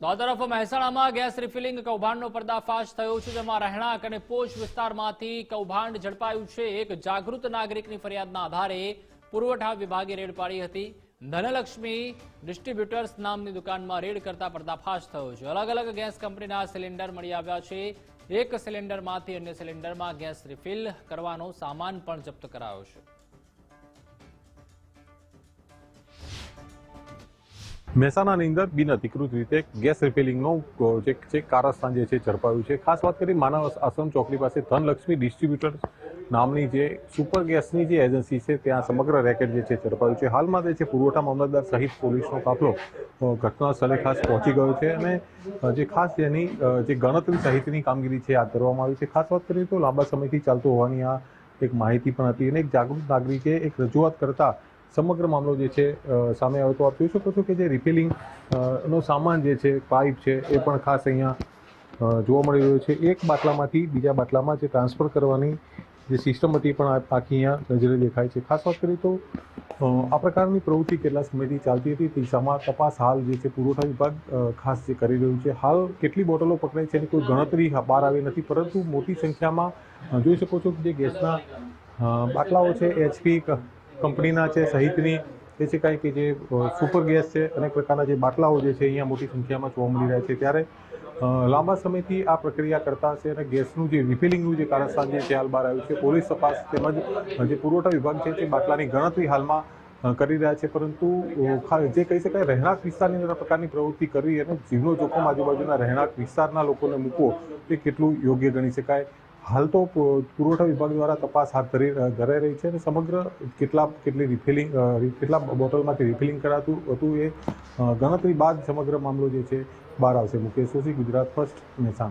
તો આ તરફ મહેસાણામાં ગેસ રિફિલિંગ કૌભાંડનો પર્દાફાશ થયો છે, જેમાં રહેણાંક અને પોચ વિસ્તારમાંથી કૌભાંડ ઝડપાયું છે. એક જાગૃત નાગરિકની ફરિયાદના આધારે પુરવઠા વિભાગે રેડ પાડી હતી. ધનલક્ષ્મી ડિસ્ટ્રીબ્યુટર્સ નામની દુકાનમાં રેડ કરતા પર્દાફાશ થયો છે. અલગ અલગ ગેસ કંપનીના સિલિન્ડર મળી આવ્યા છે. એક સિલિન્ડરમાંથી અન્ય સિલિન્ડરમાં ગેસ રિફિલ કરવાનો સામાન પણ જપ્ત કરાયો છે. મહેસાણાની અંદર બિન અધિકૃત રીતે ગેસ રિફિલિંગનો જે છે કારસ્થાન જે છે, ઝડપાયું છે. ખાસ વાત કરી માનવ આશ્રમ ચોકડી પાસે ધનલક્ષ્મી ડિસ્ટ્રીબ્યુટર નામની જે સુપર ગેસની જે એજન્સી છે, ત્યાં સમગ્ર રેકેટ જે છે, ઝડપાયું છે. હાલમાં જે છે, પુરવઠા મામલતદાર સહિત પોલીસનો કાફલો ઘટના સ્થળે ખાસ પહોંચી ગયો છે અને જે ખાસ જેની જે ગણતરી સહિતની કામગીરી છે હાથ ધરવામાં આવી છે. ખાસ વાત કરીએ તો લાંબા સમયથી ચાલતું હોવાની આ એક માહિતી પણ હતી અને એક જાગૃત નાગરિકે એક રજૂઆત કરતા સમગ્ર મામલો જે છે સામે આવ્યો તો આપ જોઈ શકો છો કે જે રિફિલિંગ નો સામાન જે છે પાઇપ છે, એ પણ ખાસ અહીંયા જોવા મળી રહ્યો છે. એક બાટલામાંથી બીજા બાટલામાં જે ટ્રાન્સફર કરવાની જે સિસ્ટમ હતી પણ આખી અહીંયા નજરે દેખાય છે. ખાસ વાત કરીએ તો આ પ્રકારની પ્રવૃત્તિ કેટલા સમયથી ચાલતી હતી. દિશામાં તપાસ હાલ જે છે, પુરવઠા વિભાગ ખાસ જે કરી રહ્યું છે. હાલ કેટલી બોટલો પકડાઈ છે એની કોઈ ગણતરી બહાર આવી નથી. પરંતુ મોટી સંખ્યામાં જોઈ શકો છો કે જે ગેસના બાટલાઓ છે એચપી કંપનીના છે, સહિતની, એ છે કાંઈ કે જે સુપર ગેસ છે, અનેક પ્રકારના જે બાટલાઓ જે છે, અહીંયા મોટી સંખ્યામાં જોવા મળી રહ્યા છે. ત્યારે લાંબા સમયથી આ પ્રક્રિયા કરતા છે અને ગેસનું જે રિફિલિંગનું જે કારસ્તાન જે છે હાલ બહાર આવ્યું છે. પોલીસ તપાસ તેમજ જે પુરવઠા વિભાગ છે, તે બાટલાની ગણતરી હાલમાં કરી રહ્યા છે. પરંતુ જે કહી શકાય રહેણાંક વિસ્તારની અંદર પ્રકારની પ્રવૃત્તિ કરવી અને જીવનો જોખમ આજુબાજુના રહેણાંક વિસ્તારના લોકોને મૂકવો તે કેટલું યોગ્ય ગણી શકાય? હાલ તો પુરવઠા વિભાગ દ્વારા તપાસ હાથ ધરી ધરાઈ રહી છે અને સમગ્ર કેટલા, કેટલી રિફિલિંગ કેટલા બોટલમાંથી રિફિલિંગ કરાતું હતું એ ગણતરી બાદ સમગ્ર મામલો જે છે બહાર આવશે. મુકેશ સોશી ગુજરાત ફર્સ્ટ મહેસાણા